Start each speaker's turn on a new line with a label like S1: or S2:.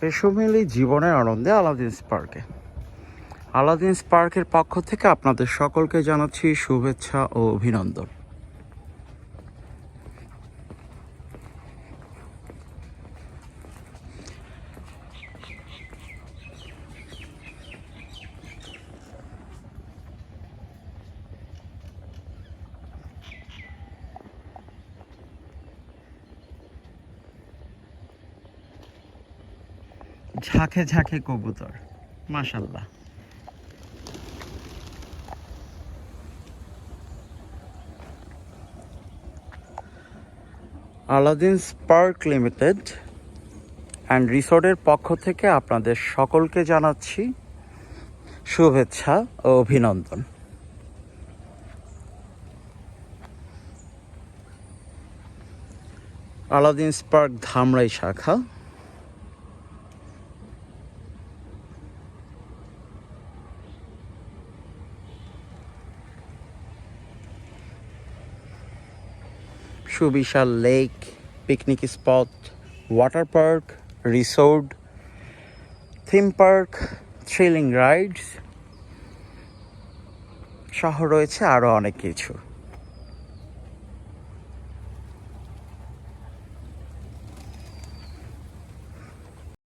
S1: পেশোমেলি জীবনের আনন্দে আলাদিন পার্কে আলাদিন পার্কের পক্ষ থেকে আপনাদের সকলকে জানাচ্ছি শুভেচ্ছা ও অভিনন্দন। ঝাঁকে ঝাঁকে কবুতর, মাশাল্লাহ। আলাদিন পার্ক লিমিটেড অ্যান্ড রিসোর্টের পক্ষ থেকে আপনাদের সকলকে জানাচ্ছি শুভেচ্ছা ও অভিনন্দন। আলাদিন পার্ক ধামরাই শাখা সুবিশাল lake picnic spot water park resort theme park thrilling rides সহ রয়েছে আরও অনেক কিছু।